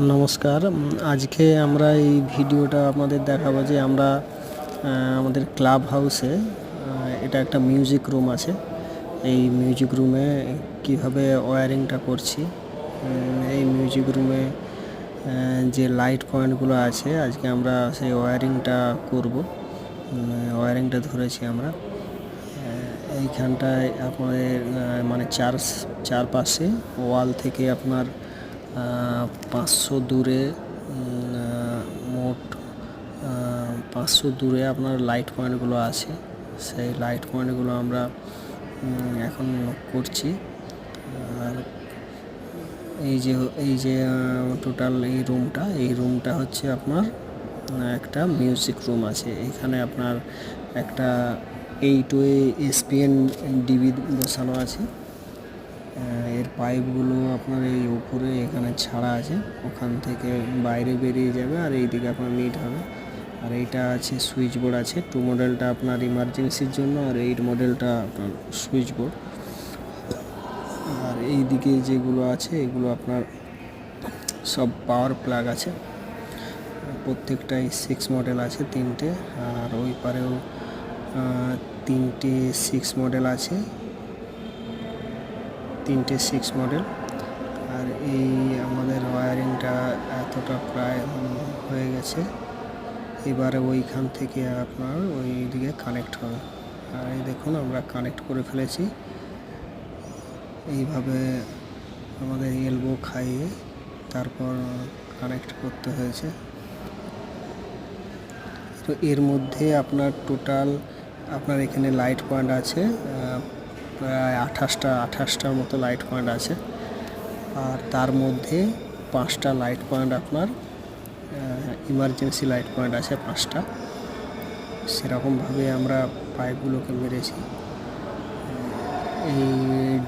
নমস্কার। আজকে আমরা এই ভিডিওটা আপনাদের দেখাবো যে আমরা আমাদের ক্লাব হাউসে এটা একটা মিউজিক রুম আছে। এই মিউজিক রুমে কীভাবে ওয়ারিংটা করছি এই মিউজিক রুমে যে লাইট পয়েন্টগুলো আছে, আজকে আমরা সেই ওয়ারিংটা করব। ওয়ারিংটা ধরেছি আমরা। এইখানটায় আপনাদের মানে চার, চারপাশে ওয়াল থেকে আপনার পাঁচশো দূরে মোট পাঁচশো দূরে আপনার লাইট পয়েন্টগুলো আছে। সেই লাইট পয়েন্টগুলো আমরা এখন করছি। আর এই যে এই যে টোটাল এই রুমটা এই রুমটা হচ্ছে আপনার একটা মিউজিক রুম আছে। এখানে আপনার একটা এইট ওয়ে এসপিএন ডিবি বসানো আছে। এর পাইপগুলো আপনার এই উপরে এখানে ছাড়া আছে। ওখান থেকে বাইরে বেরিয়ে যাবে আর এইদিকে আপনার নিট হবে। আর এইটা আছে সুইচ বোর্ড আছে। টু মডেলটা আপনার ইমার্জেন্সির জন্য আর এইট মডেলটা আপনার সুইচ বোর্ড আর এই দিকে যেগুলো আছে, এগুলো আপনার সব পাওয়ার প্লাগ আছে। প্রত্যেকটাই সিক্স মডেল আছে তিনটে। আর ওই পারেও তিনটে সিক্স মডেল আছে। তিনটে সিক্স মডেল আর এই আমাদের ওয়ারিংটা এতটা প্রায় হয়ে গেছে। এবারে ওইখান থেকে আপনার ওই দিকে কানেক্ট হবে। আর এই দেখুন, আমরা কানেক্ট করে ফেলেছি। এইভাবে আমাদের এলবো খাইয়ে তারপর কানেক্ট করতে হয়েছে। তো এর মধ্যে আপনার টোটাল আপনার এখানে লাইট পয়েন্ট আছে প্রায় আঠাশটা, আঠাশটার মতো লাইট পয়েন্ট আছে। আর তার মধ্যে পাঁচটা লাইট পয়েন্ট আপনার ইমার্জেন্সি লাইট পয়েন্ট আছে পাঁচটা। সেরকমভাবে আমরা পাইপগুলোকে মেরেছি। এই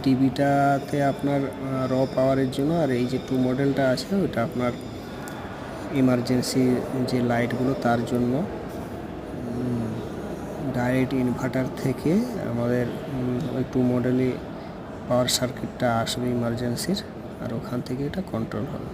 ডিবিটাতে আপনার র পাওয়ারের জন্য আর এই যে টু মডেলটা আছে ওটা আপনার ইমার্জেন্সি যে লাইটগুলো তার জন্য ডাইরেক্ট ইনভার্টার থেকে আমাদের ওই টু মডেলে পাওয়ার সার্কিটটা আসবে ইমার্জেন্সির আর ওখান থেকে এটা কন্ট্রোল হবে।